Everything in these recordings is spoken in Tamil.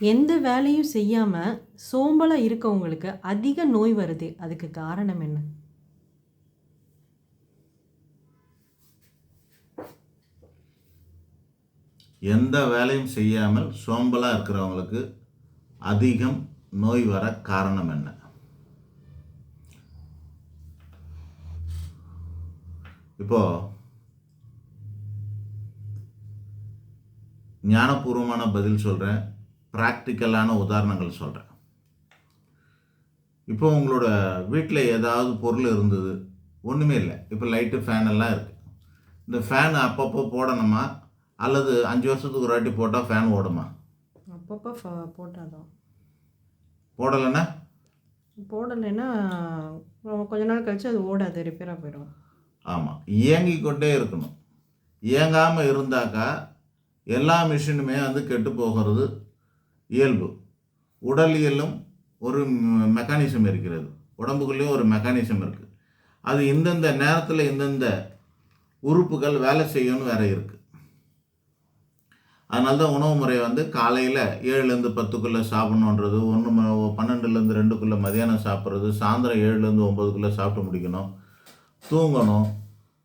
எந்த வேலையும் செய்யாமல் சோம்பலாக இருக்கவங்களுக்கு அதிக நோய் வருது அதுக்கு காரணம் என்ன? எந்த வேலையும் செய்யாமல் சோம்பலாக இருக்கிறவங்களுக்கு அதிகம் நோய் வர காரணம் என்ன? இப்போ ஞானபூர்வமான பதில் சொல்கிறேன் ப்ராக்டிக்கலான உதாரணங்கள் சொல்கிறேன் இப்போ உங்களோட வீட்டில் ஏதாவது பொருள் இருந்தது ஒன்றுமே இல்லை. இப்போ லைட்டு ஃபேன் எல்லாம் இருக்குது இந்த ஃபேன் அப்பப்போ போடணுமா? அல்லது அஞ்சு வருஷத்துக்கு ஒரு வாட்டி போட்டால் ஃபேன் ஓடுமா? அப்பப்போ போட்டாதான். போடலைன்னா? போடலைன்னா கொஞ்ச நாள் கழிச்சு அது ஓடாது ரிப்பேராக போயிடும். ஆமாம் இயங்கி கொண்டே இருக்கணும். இயங்காமல் இருந்தாக்கா எல்லா மிஷினுமே வந்து கெட்டு போகிறது இயல்பு. உடலியலும் ஒரு மெக்கானிசம் இருக்கிறது. உடம்புக்குள்ளேயும் ஒரு மெக்கானிசம் இருக்குது அது இந்தந்த நேரத்தில் இந்தந்த உறுப்புகள் வேலை செய்யணும்னு வேற இருக்குது அதனால தான் உணவு முறை வந்து காலையில் ஏழுலேருந்து பத்துக்குள்ளே சாப்பிட்ணுன்றது ஒன்று பன்னெண்டுலேருந்து ரெண்டுக்குள்ளே மதியானம் சாப்பிட்றது சாயந்தரம் ஏழுலேருந்து ஒம்பதுக்குள்ளே சாப்பிட்டு முடிக்கணும் தூங்கணும்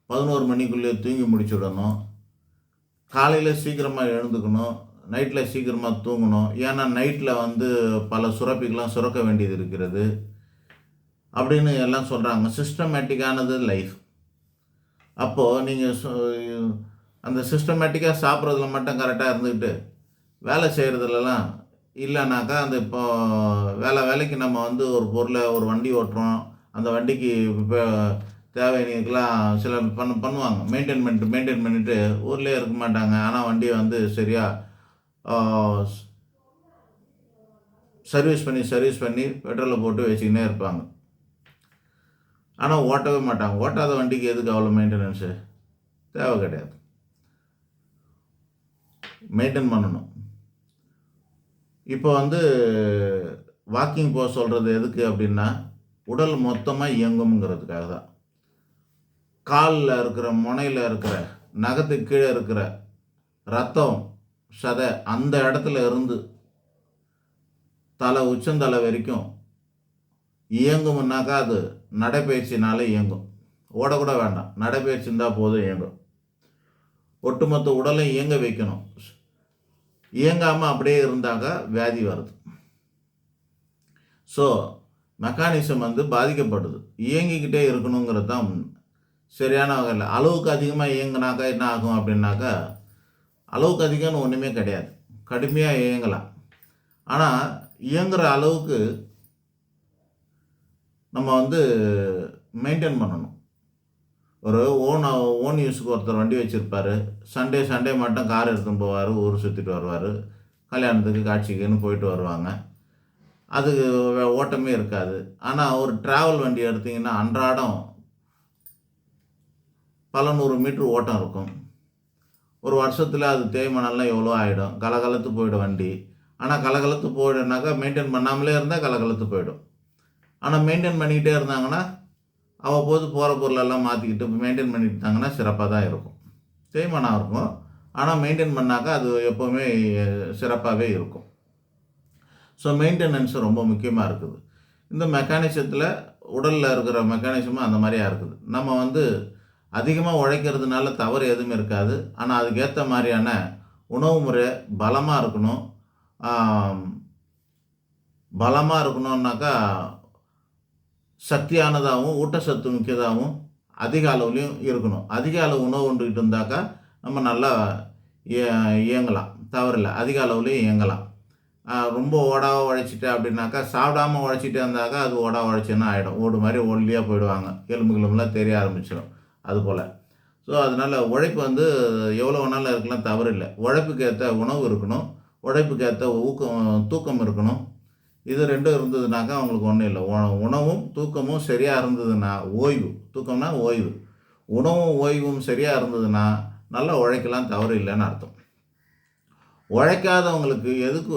பதினோரு மணிக்குள்ளேயே தூங்கி முடிச்சுடணும் காலையில் சீக்கிரமாக எழுந்துக்கணும் நைட்டில் சீக்கிரமாக தூங்கணும். ஏன்னா நைட்டில் வந்து பல சுரப்பிகள்லாம் சுரக்க வேண்டியது இருக்கிறது. அப்படின்னு எல்லாம் சொல்கிறாங்க சிஸ்டமேட்டிக்கானது லைஃப் அப்போது நீங்கள் அந்த சிஸ்டமேட்டிக்காக சாப்பிட்றதுல மட்டும் கரெக்டாக இருந்துக்கிட்டு வேலை செய்கிறதுலலாம் இல்லைனாக்கா அந்த இப்போ வேலை வேலைக்கு நம்ம வந்து ஒரு பொருளை ஒரு வண்டி ஓட்டுறோம். அந்த வண்டிக்கு இப்போ தேவைகளுக்கெல்லாம் சில பண்ண பண்ணுவாங்க. மெயின்டைன் பண்ணிட்டு மெயின்டைன் பண்ணிட்டு ஊர்லேயே இருக்க மாட்டாங்க. ஆனால் வண்டியை வந்து சரியாக சர்வீஸ் பண்ணி சர்வீஸ் பண்ணி பெட்ரோலை போட்டு வச்சுக்கினே இருப்பாங்க. ஆனால் ஓட்டவே மாட்டாங்க. ஓட்டாத வண்டிக்கு எதுக்கு அவ்வளோ மெயின்டெனன்ஸு தேவை கிடையாது. மெயின்டைன் பண்ணணும். இப்போ வந்து வாக்கிங் போக சொல்கிறது எதுக்கு அப்படின்னா உடல் மொத்தமாக இயங்குங்கிறதுக்காக தான். காலில் இருக்கிற முனையில் இருக்கிற நகத்துக்கு கீழே இருக்கிற ரத்தம் சதை அந்த இடத்துல இருந்து தலை உச்சந்தலை வரைக்கும் இயங்கும்னாக்கா அது நடைப்பயிற்சினால இயங்கும். ஓடக்கூட வேண்டாம். நடைப்பயிற்சி இருந்தால் போதும் இயங்கும். ஒட்டுமொத்த உடலை இயங்க வைக்கணும். இயங்காமல் அப்படியே இருந்தாக்கா வியாதி வருது. ஸோ மெக்கானிசம் வந்து பாதிக்கப்படுது. இயங்கிக்கிட்டே இருக்கணுங்கிறது தான் சரியான வகையில். அளவுக்கு அதிகமாக இயங்குனாக்கா என்ன ஆகும் அப்படின்னாக்கா அளவுக்கு அதிகம்னு ஒன்றுமே கிடையாது. கடுமையாக இயங்கலாம். ஆனால் இயங்குகிற அளவுக்கு நம்ம வந்து மெயின்டைன் பண்ணணும். ஒரு ஓன் ஓன் யூஸுக்கு ஒருத்தர் வண்டி வச்சுருப்பார். சண்டே சண்டே மட்டும் கார் எடுத்துன்னு போவார் ஊர் சுற்றிட்டு வருவார். கல்யாணத்துக்கு காட்சிக்குன்னு போயிட்டு வருவாங்க. அதுக்கு ஓட்டமே இருக்காது. ஆனால் ஒரு ட்ராவல் வண்டி எடுத்திங்கன்னா அன்றாடம் பல நூறு மீட்ரு ஓட்டம் இருக்கும். ஒரு வருஷத்தில் அது தேய்மானம்லாம் எவ்வளோ ஆகிடும் கலகலத்து போயிடும் வண்டி. ஆனால் கலகலத்து போயிடுனாக்கா மெயின்டைன் பண்ணாமலே இருந்தால் கலகலத்து போயிடும். ஆனால் மெயின்டைன் பண்ணிக்கிட்டே இருந்தாங்கன்னா அவ்வப்போது போகிற பொருளெல்லாம் மாற்றிக்கிட்டு மெயின்டைன் பண்ணிட்டாங்கன்னா சிறப்பாக தான் இருக்கும். தேய்மானம் இருக்கும். ஆனால் மெயின்டைன் பண்ணாக்கா அது எப்போவுமே சிறப்பாகவே இருக்கும். ஸோ மெயின்டெனன்ஸ் ரொம்ப முக்கியமாக இருக்குது. இந்த மெக்கானிசத்தில் உடலில் இருக்கிற மெக்கானிசமும் அந்த மாதிரியாக இருக்குது. நம்ம வந்து அதிகமாக உழைக்கிறதுனால தவறு எதுவுமே இருக்காது. ஆனால் அதுக்கேற்ற மாதிரியான உணவு முறை பலமாக இருக்கணும். பலமாக இருக்கணும்னாக்கா சக்தியானதாகவும் ஊட்டச்சத்து மிக்கதாகவும் அதிக அளவுலையும் இருக்கணும். அதிக அளவு உணவு உண்டுகிட்டு இருந்தாக்கா நம்ம நல்லா இயங்கலாம். தவறில்லை அதிக அளவுலையும் இயங்கலாம். ரொம்ப ஓடாவ உழைச்சிட்டு அப்படின்னாக்கா சாப்பிடாம உழைச்சிட்டே இருந்தாக்கா அது ஓடா உழைச்சின்னா ஆகிடும் ஓடு மாதிரி ஒல்லியாக போயிடுவாங்க. எலும்பு கிளம்புலாம் தெரிய ஆரம்பிச்சிடும் அதுபோல். ஸோ அதனால் உழைப்பு வந்து எவ்வளோ வேணாலும் இருக்கலாம் தவறு இல்லை உழைப்புக்கு ஏற்ற உணவு இருக்கணும். உழைப்புக்கு ஏற்ற ஊக்கம் தூக்கம் இருக்கணும். இது ரெண்டும் இருந்ததுனாக்கா அவங்களுக்கு ஒன்றும் இல்லை. உண- உணவும் தூக்கமும் சரியாக இருந்ததுன்னா ஓய்வு. தூக்கம்னா ஓய்வு. உணவும் ஓய்வும் சரியாக இருந்ததுன்னா நல்லா உழைக்கலாம் தவறு இல்லைன்னு அர்த்தம். உழைக்காதவங்களுக்கு எதுக்கு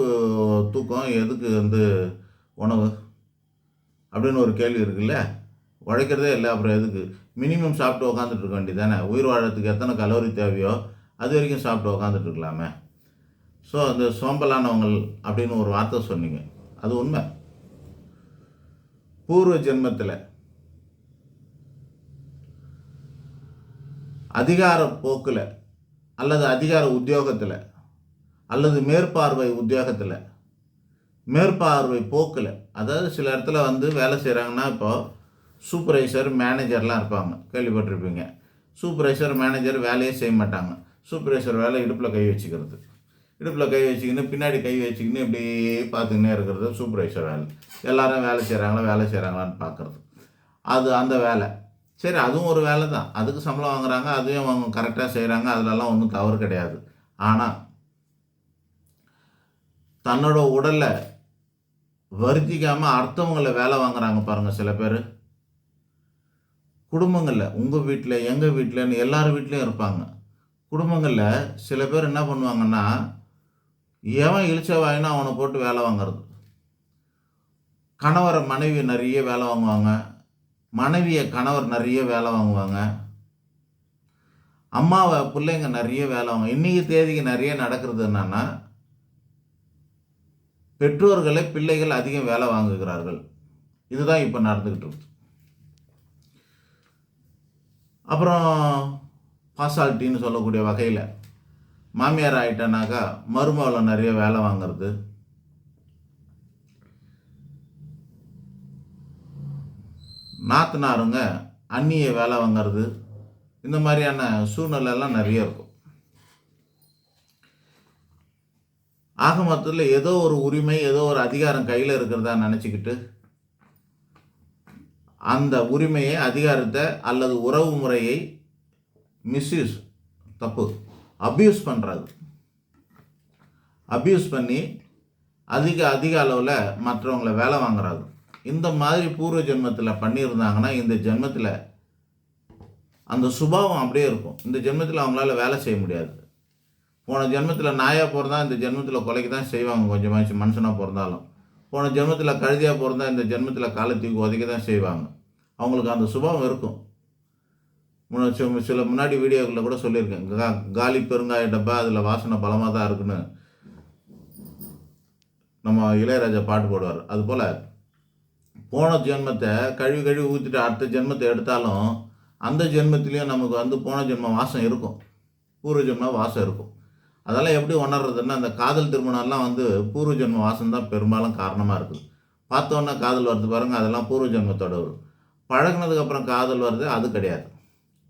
தூக்கம்? எதுக்கு வந்து உணவு? அப்படின்னு ஒரு கேள்வி இருக்குல்ல? உழைக்கிறதே இல்லை. அப்புறம் எதுக்கு? மினிமம் சாப்பிட்டு உக்காந்துட்டு இருக்க வேண்டியதானே உயிர் வாழறதுக்கு எத்தனை கலோரி தேவையோ அது வரைக்கும் சாப்பிட்டு உக்காந்துட்டு இருக்கலாமே. ஸோ அந்த சோம்பலானவங்கள் அப்படின்னு ஒரு வார்த்தை சொன்னீங்க. அது உண்மை. பூர்வ ஜென்மத்தில் அதிகார போக்கில் அல்லது அதிகார உத்தியோகத்தில் அல்லது மேற்பார்வை உத்தியோகத்தில் மேற்பார்வை போக்கில் அதாவது சில இடத்துல வந்து வேலை செய்கிறாங்கன்னா இப்போது சூப்பர்வைசர் மேனேஜர்லாம் இருப்பாங்க. கேள்விப்பட்டிருப்பீங்க. சூப்பர்வைசர் மேனேஜர் வேலையே செய்ய மாட்டாங்க. சூப்பர்வைசர் வேலை இடுப்பில் கை வச்சுக்கிறது. இடுப்பில் கை வச்சுக்கின்னு பின்னாடி கை வச்சுக்கின்னு இப்படி பார்த்துக்கினே இருக்கிறது சூப்பர்வைசர் வேலை. எல்லாரும் வேலை செய்கிறாங்களா வேலை செய்கிறாங்களான்னு பார்க்குறது. அது அந்த வேலை. சரி அதுவும் ஒரு வேலை தான். அதுக்கு சம்பளம் வாங்குறாங்க அதையும் அவங்க கரெக்டாக செய்கிறாங்க அதிலெல்லாம் ஒன்றும் தவறு கிடையாது. ஆனால் தன்னோட உடலை வருத்திக்காமல் அடுத்தவங்கள வேலை வாங்குறாங்க பாருங்கள் சில பேர். குடும்பங்களில் உங்கள் வீட்டில் எங்கள் வீட்டில்னு எல்லார் வீட்லேயும் இருப்பாங்க. குடும்பங்களில் சில பேர் என்ன பண்ணுவாங்கன்னா எவன் இழிச்ச வாயினா அவனை போட்டு வேலை வாங்குறது. கணவரை மனைவி நிறைய வேலை வாங்குவாங்க. மனைவியை கணவர் நிறைய வேலை வாங்குவாங்க. அம்மாவை பிள்ளைங்க நிறைய வேலை வாங்க இன்றைக்கி தேதிக்கு நிறைய நடக்கிறது என்னன்னா பெற்றோர்களை பிள்ளைகள் அதிகம் வேலை வாங்குகிறார்கள். இதுதான் இப்போ நடந்துக்கிட்டு இருக்குது அப்புறம் பாசால்ட்டின்னு சொல்லக்கூடிய வகையில் மாமியார் ஆகிட்டனாக்கா மருமகளை நிறைய வேலை வாங்குறது. நாத்தனாருங்க அந்நிய வேலை வாங்குறது. இந்த மாதிரியான சூழ்நிலைலாம் நிறைய இருக்கும். ஆக மொத்தத்தில் ஏதோ ஒரு உரிமை ஏதோ ஒரு அதிகாரம் கையில் இருக்கிறதா நினச்சிக்கிட்டு அந்த உரிமையை அதிகாரத்தை அல்லது உறவு முறையை மிஸ்யூஸ் தப்பு அப்யூஸ் பண்ணுறது அப்யூஸ் பண்ணி அதிக அதிக அளவில் மற்றவங்கள வேலை வாங்குறாங்க இந்த மாதிரி பூர்வ ஜென்மத்தில் பண்ணியிருந்தாங்கன்னா இந்த ஜென்மத்தில் அந்த சுபாவம் அப்படியே இருக்கும். இந்த ஜென்மத்தில் அவங்களால வேலை செய்ய முடியாது. போன ஜென்மத்தில் நாயாக பிறந்தா இந்த ஜென்மத்தில் கொலைக்கு தான் செய்வாங்க கொஞ்சமாச்சு மனுஷனாக பிறந்தாலும். போன ஜென்மத்தில் கழுதியாக பிறந்தா இந்த ஜென்மத்தில் காலை உதைக்க தான் செய்வாங்க. அவங்களுக்கு அந்த சுபாவம் இருக்கும். முன்ன சில- சில முன்னாடி வீடியோக்களில் கூட சொல்லியிருக்கேன். கா காலி பெருங்காய டப்பா அதில் வாசனை பலமாக தான் இருக்குன்னு. நம்ம இளையராஜா பாட்டு போடுவார். அதுபோல் போன ஜென்மத்தை கழுவி கழுவி ஊற்றிட்டு அடுத்த ஜென்மத்தை எடுத்தாலும் அந்த ஜென்மத்திலையும் நமக்கு வந்து போன ஜென்ம வாசம் இருக்கும். பூர்வ ஜென்ம வாசம் இருக்கும். அதெல்லாம் எப்படி உணர்றதுன்னா அந்த காதல் திருமணம்லாம் வந்து பூர்வ ஜென்ம வாசம் தான் பெரும்பாலும் காரணமாக இருக்குது. பார்த்தோன்னே காதல் வருது பாருங்கள் அதெல்லாம் பூர்வ ஜென்மத்தோட வரும் பழகுனதுக்கப்புறம் காதல் வருது அது கிடையாது.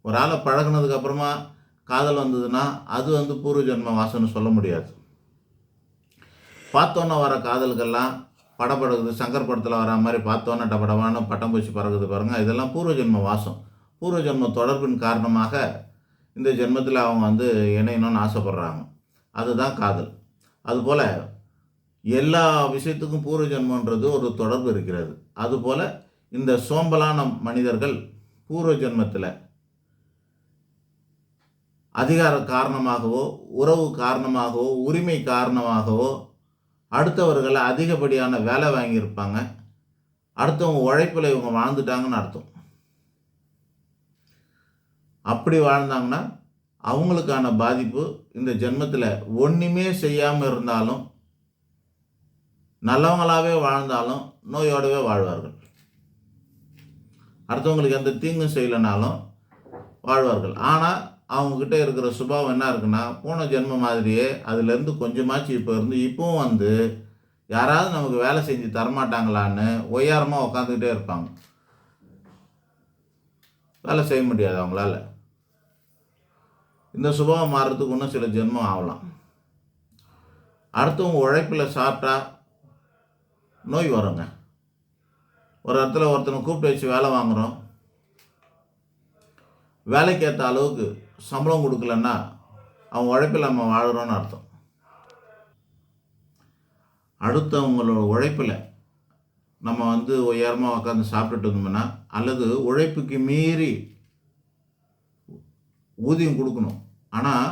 ஒரு ஆளை பழகினதுக்கப்புறமா காதல் வந்ததுன்னா அது வந்து பூர்வ ஜென்ம வாசம்னு சொல்ல முடியாது. பார்த்தோன்னே வர காதல்கள்லாம் படப்படுக்குது சங்கர் படத்தில் வர மாதிரி பார்த்தோன்னே டபடவான்னு பட்டம் பூச்சி பறக்குது பாருங்கள் இதெல்லாம் பூர்வ ஜென்ம வாசம். பூர்வ ஜென்ம தொடர்பின் காரணமாக இந்த ஜென்மத்தில் அவங்க வந்து இணையணும்னு ஆசைப்படுறாங்க. அதுதான் காதல். அதுபோல் எல்லா விஷயத்துக்கும் பூர்வ ஜென்மன்றது ஒரு தொடர்பு இருக்கிறது. அதுபோல் இந்த சோம்பலான மனிதர்கள் பூர்வ ஜென்மத்தில் அதிகார காரணமாகவோ உறவு காரணமாகவோ உரிமை காரணமாகவோ அடுத்தவர்களை அதிகப்படியான வேலை வாங்கியிருப்பாங்க. அடுத்தவங்க உழைப்பில் இவங்க வாழ்ந்துட்டாங்கன்னு அர்த்தம். அப்படி வாழ்ந்தாங்கன்னா அவங்களுக்கான பாதிப்பு இந்த ஜென்மத்தில் ஒன்றுமே செய்யாமல் இருந்தாலும் நல்லவங்களாகவே வாழ்ந்தாலும் நோயோடவே வாழ்வார்கள். அடுத்தவங்களுக்கு எந்த தீங்கும் செய்யலைனாலும் வாழ்வார்கள். ஆனால் அவங்கக்கிட்ட இருக்கிற சுபாவம் என்ன இருக்குன்னா போன ஜென்மம் மாதிரியே அதுலேருந்து கொஞ்சமாச்சு இப்போ இருந்து இப்போவும் வந்து யாராவது நமக்கு வேலை செஞ்சு தரமாட்டாங்களான்னு ஒய்யாரமாக உட்காந்துக்கிட்டே இருப்பாங்க. வேலை செய்ய முடியாது அவங்களால. இந்த சுபாவம் மாறுறதுக்கு இன்னும் சில ஜென்மம் ஆகலாம். அடுத்தவங்க உழைப்பில் சாப்பிட்டா நோய் வருங்க. ஒரு இடத்துல ஒருத்தனை கூப்பிட்டு வச்சு வேலை வாங்குகிறோம் வேலைக்கு ஏற்ற அளவுக்கு சம்பளம் கொடுக்கலன்னா அவன் உழைப்பில் நம்ம வாழ்கிறோன்னு அர்த்தம். அடுத்தவங்களோட உழைப்பில் நம்ம வந்து உயரமாக உட்காந்து சாப்பிட்டுட்டு இருந்தோம்னா அல்லது உழைப்புக்கு மீறி ஊதியம் கொடுக்கணும். ஆனால்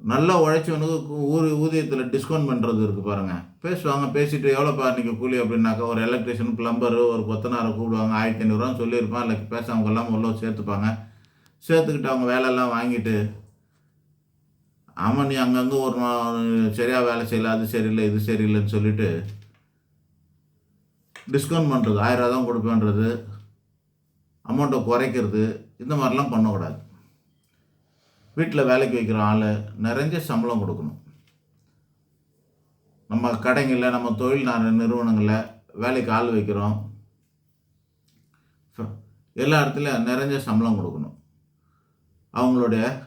நல்லா உழைச்சவனுக்கு ஊர் ஊதியத்தில் டிஸ்கவுண்ட் பண்ணுறது இருக்குது பாருங்கள் பேசுவாங்க பேசிட்டு எவ்வளோப்பா இன்றைக்கி கூலி அப்படின்னாக்கா ஒரு எலக்ட்ரிஷியன் பிளம்பரு ஒரு கொத்தனாரை கூப்பிடுவாங்க ஆயிரத்தி ஐநூறுரூவான்னு சொல்லியிருப்பான். இல்லை பேச எல்லாம் உள்ள சேர்த்துப்பாங்க. சேர்த்துக்கிட்டு அவங்க வேலையெல்லாம் வாங்கிட்டு ஆமாம் நீ அங்கங்கே ஒரு நா- வேலை செய்யல அது சரியில்லை இது சரியில்லைன்னு சொல்லிட்டு டிஸ்கவுண்ட் பண்ணுறது ஆயிரம் ரூபா தான் கொடுப்பேன்றது அமௌண்ட்டை குறைக்கிறது இந்த மாதிரிலாம் பண்ணக்கூடாது. வீட்டில் வேலைக்கு வைக்கிற ஆள் நிறைஞ்ச சம்பளம் கொடுக்கணும். நம்ம கடைங்களில் நம்ம தொழில் ந- நிறுவனங்களில் வேலைக்கு ஆள் வைக்கிறோம். எல்லா இடத்துலையும் நிறைஞ்ச சம்பளம் கொடுக்கணும். அவங்களுடைய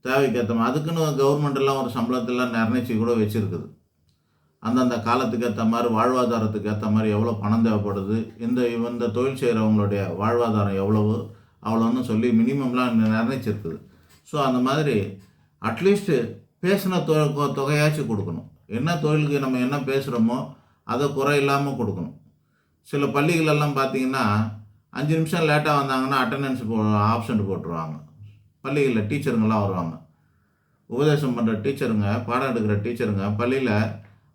தேவைக்கு ஏற்ற மாதிரி அதுக்குன்னு கவர்மெண்ட்டெல்லாம் ஒரு சம்பளத்தெல்லாம் நிர்ணயிச்சு கூட வச்சுருக்குது. அந்தந்த காலத்துக்கு ஏற்ற மாதிரி வாழ்வாதாரத்துக்கு ஏற்ற மாதிரி எவ்வளோ பணம் தேவைப்படுது இந்த இந்த தொழில் செய்கிறவங்களுடைய வாழ்வாதாரம் எவ்வளவு அவ்வளோன்னு சொல்லி மினிமம்லாம் நிர்ணயிச்சிருக்குது. ஸோ அந்த மாதிரி அட்லீஸ்ட்டு பேசின தொ தொகையாச்சும் கொடுக்கணும். என்ன தொழிலுக்கு நம்ம என்ன பேசுகிறோமோ அதை குறை இல்லாமல் கொடுக்கணும். சில பள்ளிகளெல்லாம் பார்த்தீங்கன்னா அஞ்சு நிமிஷம் லேட்டாக வந்தாங்கன்னா அட்டண்டன்ஸ் போ ஆப்ஷன் போட்டுருவாங்க. பள்ளிகளில் டீச்சருங்கெல்லாம் வருவாங்க. உபதேசம் பண்ணுற டீச்சருங்க பாடம் எடுக்கிற டீச்சருங்க பள்ளியில்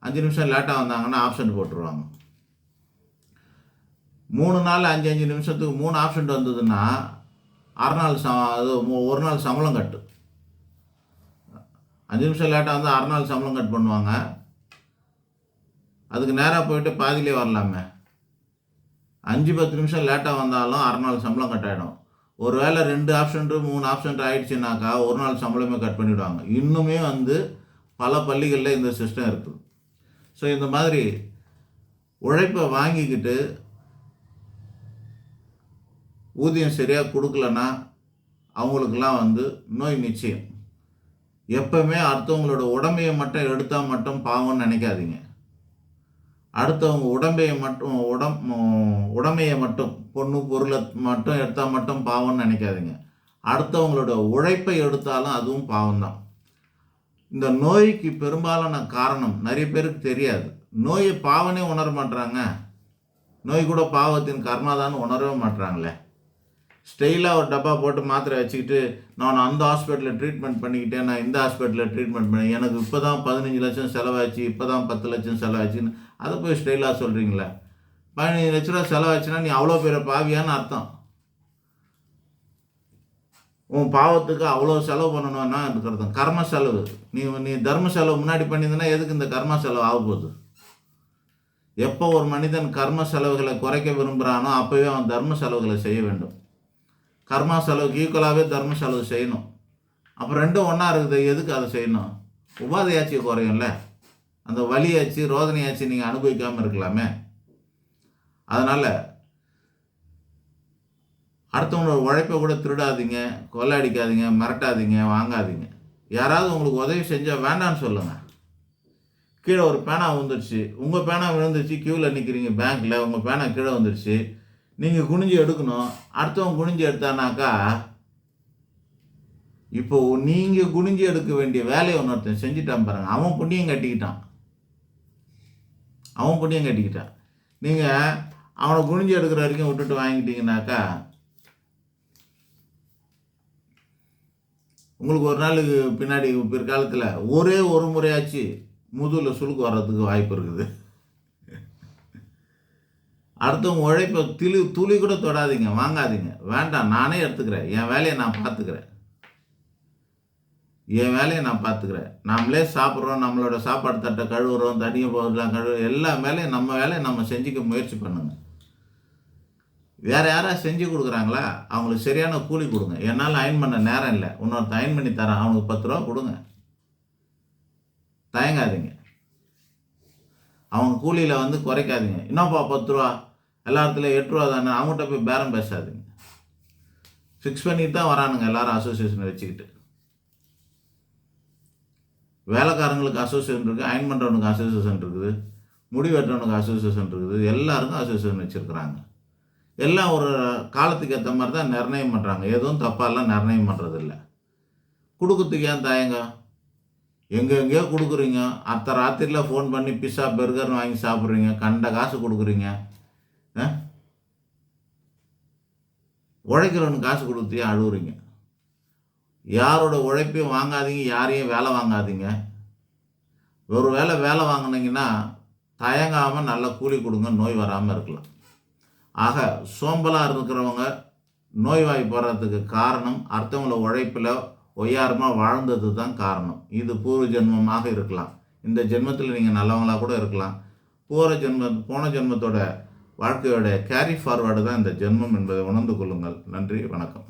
அஞ்சு நிமிஷம் லேட்டாக வந்தாங்கன்னா ஆப்ஷன் போட்டுருவாங்க. மூணு நாள் அஞ்சு அஞ்சு நிமிஷத்துக்கு மூணு ஆப்ஷன் வந்ததுன்னா அரை நாள் ச அது ஒரு நாள் சம்பளம் கட்டு. அஞ்சு நிமிஷம் லேட்டாக வந்தால் அரை நாள் சம்பளம் கட் பண்ணுவாங்க. அதுக்கு நேராக போயிட்டு பாதியிலே வரலாமே. அஞ்சு பத்து நிமிஷம் லேட்டாக வந்தாலும் அரை நாள் சம்பளம் கட் ஆகிடும் ஒரு வேளை ரெண்டு ஆப்ஷன்ட்டு மூணு ஆப்ஷன்ட்டு ஆகிடுச்சுனாக்கா ஒரு நாள் சம்பளமே கட் பண்ணிவிடுவாங்க இன்னுமே வந்து பல பள்ளிகளில் இந்த சிஸ்டம் இருக்குது. ஸோ இந்த மாதிரி உழைப்பை வாங்கிக்கிட்டு ஊதியம் சரியாக கொடுக்கலன்னா அவங்களுக்கெல்லாம் வந்து நோய் நிச்சயம். எப்பவுமே அடுத்தவங்களோட உடம்பையை மட்டும் எடுத்தால் மட்டும் பாவம்னு நினைக்காதீங்க. அடுத்தவங்க உடம்பையை மட்டும் உடம் உடமையை மட்டும் பொண்ணு பொருளை மட்டும் எடுத்தால் மட்டும் பாவம்னு நினைக்காதீங்க. அடுத்தவங்களோட உழைப்பை எடுத்தாலும் அதுவும் பாவம்தான். இந்த நோய்க்கு பெரும்பாலான காரணம் நிறைய பேருக்கு தெரியாது. நோயை பாவனே உணர மாட்றாங்க. நோய் கூட பாவத்தின் கர்மாதான்னு உணரவே மாட்றாங்களே. ஸ்டெயிலாக ஒரு டப்பா போட்டு மாத்திரை வச்சுக்கிட்டு நான் அந்த ஹாஸ்பிட்டலில் ட்ரீட்மெண்ட் பண்ணிக்கிட்டேன் நான் இந்த ஹாஸ்பிட்டலில் ட்ரீட்மெண்ட் பண்ணி எனக்கு இப்போ தான் பதினஞ்சு லட்சம் செலவாச்சு இப்போ தான் பத்து லட்சம் செலவாச்சுன்னு. அதை போய் ஸ்டைலாக சொல்கிறீங்களே பதினஞ்சு லட்ச ரூபா செலவாச்சுன்னா நீ அவ்வளோ பேர் பாவியான்னு அர்த்தம். உன் பாவத்துக்கு அவ்வளோ செலவு பண்ணணும்னா இருக்கிறது. அர்த்தம் கர்ம செலவு. நீ நீ தர்ம செலவு முன்னாடி பண்ணியிருந்தனா எதுக்கு இந்த கர்ம செலவு ஆக போகுது? எப்போ ஒரு மனிதன் கர்ம செலவுகளை குறைக்க விரும்புகிறானோ அப்போவே அவன் தர்ம செலவுகளை செய்ய வேண்டும். கர்மா செலவுக்கு ஈக்குவலாகவே தர்ம செலவு செய்யணும். அப்போ ரெண்டும் ஒன்றா இருக்குது எதுக்கு அதை செய்யணும்? உபாதையாச்சியை குறையும்ல. அந்த வலியாச்சு ரோதனையாச்சு நீங்கள் அனுபவிக்காமல் இருக்கலாமே. அதனால் அடுத்தவங்களோட உழைப்பை கூட திருடாதீங்க கொள்ளையடிக்காதீங்க மிரட்டாதீங்க வாங்காதீங்க. யாராவது உங்களுக்கு உதவி செஞ்சால் வேண்டான்னு சொல்லுங்கள் கீழே ஒரு பேனா விழுந்துருச்சு. உங்கள் பேனா விழுந்துருச்சு க்யூவில் நிற்கிறீங்க பேங்க்கில் உங்கள் பேனா கீழே வந்துருச்சு நீங்கள் குனிஞ்சு எடுக்கணும். அடுத்தவன் குனிஞ்சு எடுத்தானாக்கா இப்போ நீங்கள் குனிஞ்சு எடுக்க வேண்டிய வேலையை ஒன்றொருத்தன் செஞ்சுட்டான் பாருங்க. அவன் புண்ணியம் கட்டிக்கிட்டான். அவன் புண்ணியம் கட்டிக்கிட்டான். நீங்கள் அவனை குனிஞ்சு எடுக்கிற வரைக்கும் விட்டுட்டு வாங்கிட்டீங்கனாக்கா உங்களுக்கு ஒரு நாளுக்கு பின்னாடி பிற்காலத்தில் ஒரே ஒரு முறையாச்சு முதுகில் சுழுக்கு வர்றதுக்கு வாய்ப்பு இருக்குது. அடுத்தவங்க உழைப்பை துளி துளி கூட தொடாதீங்க வாங்காதீங்க. வேண்டாம் நானே எடுத்துக்கிறேன். என் வேலையை நான் பார்த்துக்கிறேன். என் வேலையை நான் பார்த்துக்கிறேன். நம்மளே சாப்பிட்றோம் நம்மளோட சாப்பாடு தட்டை கழுவுறோம் தண்ணியை போடுறோம் கழுவு எல்லா வேலையும் நம்ம வேலையை நம்ம செஞ்சுக்க முயற்சி பண்ணுங்க. வேறு யாராவது செஞ்சு கொடுக்குறாங்களா? அவங்களுக்கு சரியான கூலி கொடுங்க. என்னால் அயன் பண்ண நேரம் இல்லை. இன்னொருத்த அயன் பண்ணி தரேன். அவனுக்கு பத்து ரூபா கொடுங்க. தயங்காதீங்க. அவங்க கூலியில் வந்து குறைக்காதீங்க. என்னப்பா பத்து ரூபா? எல்லா இடத்துலையும் எட்டு ரூபா தானே? அவங்ககிட்ட போய் பேரம் பேசாதீங்க. ஃபிக்ஸ் பண்ணிட்டு தான் வரானுங்க எல்லாரும் அசோசியேஷன் வச்சுக்கிட்டு. வேலைக்காரங்களுக்கு அசோசியேஷன் இருக்குது அயன் பண்ணுறவனுக்கு அசோசியேஷன் இருக்குது முடி வெட்டுறவனுக்கு அசோசியேஷன் இருக்குது எல்லாருக்கும் அசோசியேஷன் வச்சுருக்குறாங்க. எல்லாம் ஒரு காலத்துக்கு ஏற்ற மாதிரி தான் நிர்ணயம் பண்ணுறாங்க எதுவும் தப்பாலாம் நிர்ணயம் பண்ணுறதில்ல கொடுக்கறதுக்கு ஏன் தயங்க? எங்கே எங்கேயோ கொடுக்குறீங்க. அத்த ராத்திரியில் ஃபோன் பண்ணி பிஸ்ஸா பர்கர்னு வாங்கி சாப்பிட்றீங்க. கண்ட காசு கொடுக்குறீங்க. ஆ? உழைக்கிறவனுக்கு காசு கொடுத்து அழுகுறீங்க. யாரோட உழைப்பையும் வாங்காதீங்க யாரையும் வேலை வாங்காதீங்க. ஒரு வேளை வேலை வாங்குனீங்கன்னா தயங்காமல் நல்ல கூலி கொடுங்க நோய் வராமல் இருக்கலாம். ஆக சோம்பலாக இருக்கிறவங்க நோய்வாய் போடுறதுக்கு காரணம் அடுத்தவங்கள உழைப்பில் ஒய்யாரமாக வாழ்ந்தது தான் காரணம். இது பூர்வ ஜென்மமாக இருக்கலாம். இந்த ஜென்மத்தில் நீங்கள் நல்லவங்களாக கூட இருக்கலாம். போகிற ஜென்ம போன ஜென்மத்தோட வாழ்க்கையோட கேரி ஃபார்வர்டு தான் இந்த ஜென்மம் என்பதை உணர்ந்து கொள்ளுங்கள். நன்றி வணக்கம்.